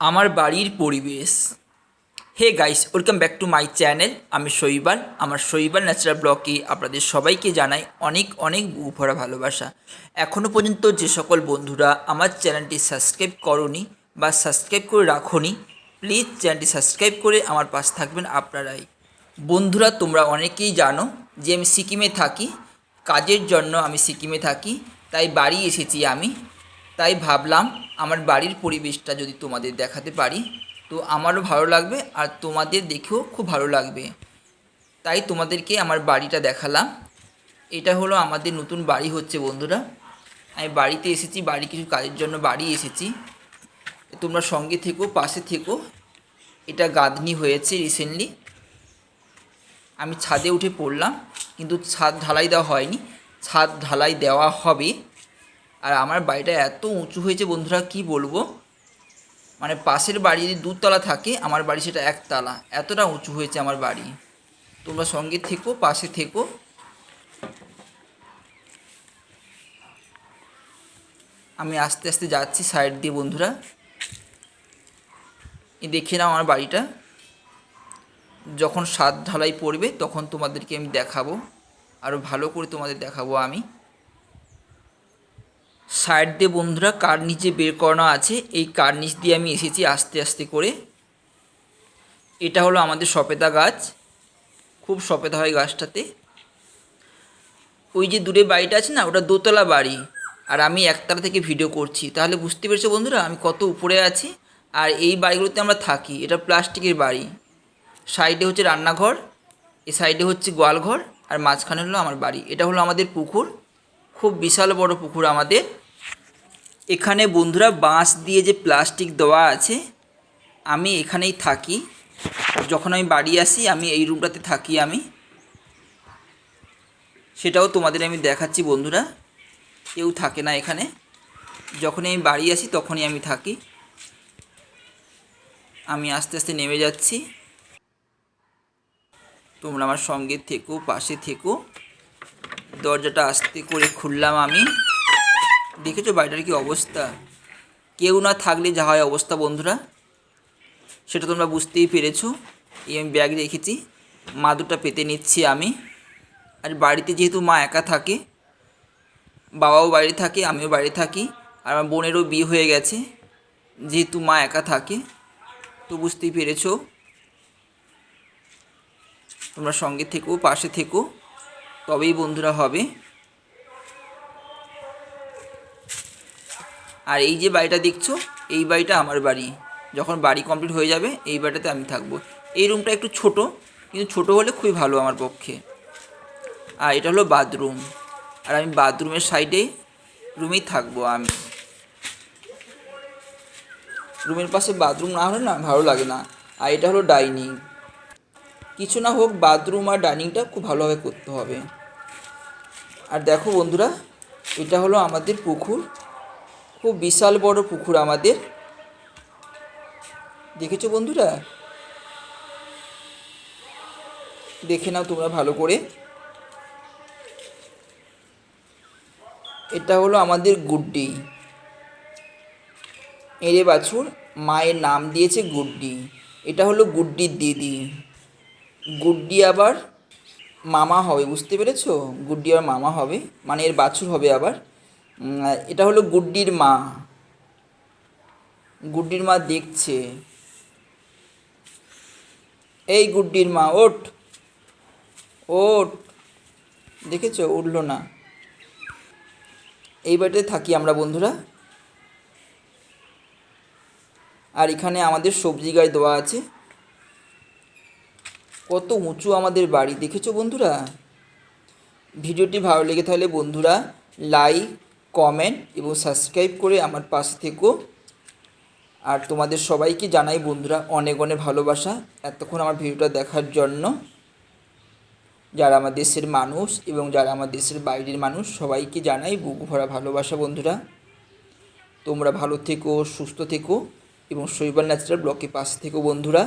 আমার বাড়ির পরিবেশ। Hey guys welcome back to my channel আমি শৈবাল। আমার শৈবাল ন্যাচারাল ব্লগে আপনাদের সবাইকে জানাই অনেক অনেক ভরা ভালোবাসা। এখনও পর্যন্ত যে সকল বন্ধুরা আমার চ্যানেলটি সাবস্ক্রাইব করনি বা সাবস্ক্রাইব করে রাখোনি প্লিজ চ্যানেলটি সাবস্ক্রাইব করে আমার পাশে থাকবেন আপনারাই। বন্ধুরা, তোমরা অনেকেই জানো যে আমি সিকিমে থাকি। কাজের জন্য আমি সিকিমে থাকি, তাই বাড়ি এসেছি আমি। তাই ভাবলাম আমার বাড়ির পরিবেশটা যদি তোমাদের দেখাতে পারি, তো আমারও ভালো লাগবে আর তোমাদের দেখেও খুব ভালো লাগবে। তাই তোমাদেরকে আমার বাড়িটা দেখালাম। এটা হলো আমাদের নতুন বাড়ি হচ্ছে বন্ধুরা। আমি বাড়িতে এসেছি বাড়ি কিছু কাজের জন্য বাড়ি এসেছি। তোমরা সঙ্গে থেকো, পাশে থেকো। এটা গাঁথনি হয়েছে রিসেন্টলি আমি ছাদে উঠে পড়লাম, কিন্তু ছাদ ঢালাই দেওয়া হয়নি। ছাদ ঢালাই দেওয়া হবে। আর আমার বাড়িটা এত উঁচু হয়েছে বন্ধুরা, কি বলব? মানে পাশের বাড়ি যদি দুতলা থাকে, আমার বাড়ি সেটা একতলা। এতটা উঁচু হয়েছে আমার বাড়ি। তোমরা সঙ্গে থেকো, পাশে থেকো। আমি আস্তে আস্তে যাচ্ছি সাইড দিয়ে বন্ধুরা। এই দেখে নাও আমার বাড়িটা। যখন সাত ঢালাই পড়বে, তখন তোমাদেরকে আমি দেখাবো। আরও ভালো করে তোমাদের দেখাবো আমি। সাইড দিয়ে বন্ধুরা কার নিচে বের করানো আছে, এই কার নিচ দিয়ে আমি এসেছি আস্তে আস্তে করে। এটা হলো আমাদের সপেতা গাছ। খুব সপেতা হয় গাছটাতে। ওই যে দূরে বাড়িটা আছে না, ওটা দোতলা বাড়ি। আর আমি একতলা থেকে ভিডিও করছি। তাহলে বুঝতে পেরেছ বন্ধুরা, আমি কত উপরে আছি। আর এই বাড়িগুলোতে আমরা থাকি, এটা প্লাস্টিকের বাড়ি। সাইডে হচ্ছে রান্নাঘর, এ সাইডে হচ্ছে গোয়ালঘর, আর মাঝখানে হলো আমার বাড়ি। এটা হলো আমাদের পুকুর। খুব বিশাল বড় পুকুর আমাদের। এখানে বন্ধুরা বাঁশ দিয়ে যে প্লাস্টিক দেওয়া আছে, আমি এখানেই থাকি। যখন আমি বাড়ি আসি, আমি এই রুমটাতে থাকি আমি। সেটাও তোমাদের আমি দেখাচ্ছি বন্ধুরা। কেউ থাকে না এখানে। যখনই আমি বাড়ি আসি, তখনই আমি থাকি। আমি আস্তে আস্তে নেমে যাচ্ছি। তোমরা আমার সঙ্গে থেকো, পাশে থেকো। দরজাটা আস্তে করে খুললাম আমি। দেখেছ বাড়িটার কি অবস্থা? কেউ না থাকলে যা হয় অবস্থা বন্ধুরা। সেটা তোমরা বুঝতেই পেরেছ। এই আমি ব্যাগ রেখেছি। মা দুটা পেতে নিচ্ছি আমি। আর বাড়িতে যেহেতু মা একা থাকে, বাবাও বাড়ি থাকে, আমিও বাড়ি থাকি, আর আমার বোনেরও বিয়ে হয়ে গেছে। যেহেতু মা একা থাকে, তো বুঝতেই পেরেছ। তোমরা সঙ্গে থেকো, পাশে থেকো, তবেই বন্ধুরা হবে। আর এই যে বাড়িটা দেখছ, এই বাড়িটা আমার বাড়ি। যখন বাড়ি কমপ্লিট হয়ে যাবে, এই বাড়িটাতে আমি থাকব। এই রুমটা একটু ছোট, কিন্তু ছোট হলে খুবই ভালো আমার পক্ষে। আর এটা হলো বাথরুম আর আমি বাথরুমের সাইডে রুমেই থাকব আমি। রুমের পাশে বাথরুম না হলে না, ভালো লাগে না। আর এটা হলো ডাইনিং কিছু না হোক বাথরুম আর ডাইনিংটা খুব ভালোভাবে করতে হবে। আর দেখো বন্ধুরা, এটা হলো আমাদের পুকুর। খুব বিশাল বড় পুকুর আমাদের। দেখেছ বন্ধুরা? দেখে নাও তোমরা ভালো করে। এটা হলো আমাদের গুড্ডি। এরে বাছুর, মায়ের নাম দিয়েছে গুড্ডি। এটা হলো গুড্ডির দিদি। গুড্ডি আবার মামা হবে, বুঝতে পেরেছ? গুড্ডি আবার মামা হবে মানে এর বাছুর হবে আবার। এটা হলো গুড্ডির মা। গুড্ডির মা দেখছে। এই গুড্ডির মা ওট ওট দেখেছ? উঠল না। এই বাড়িতে থাকি আমরা, বন্ধুরা। আর এখানে আমাদের সবজি গাছ দেওয়া আছে। কত উঁচু আমাদের বাড়ি, দেখেছ বন্ধুরা? ভিডিওটি ভালো লেগে থাকলে বন্ধুরা লাইক কমেন্ট এবং সাবস্ক্রাইব করে আমার পাশে থেকো। আর তোমাদের সবাইকে জানাই বন্ধুরা অনেক অনেক ভালোবাসা এতক্ষণ আমার ভিডিওটা দেখার জন্য। যারা আমার দেশের মানুষ এবং যারা আমার দেশের বাইরের মানুষ, সবাইকে জানাই বুক ভরা ভালোবাসা বন্ধুরা। তোমরা ভালো থেকো, সুস্থ থেকো এবং শৈবাল ন্যাচারাল ব্লকে পাশে থেকো বন্ধুরা।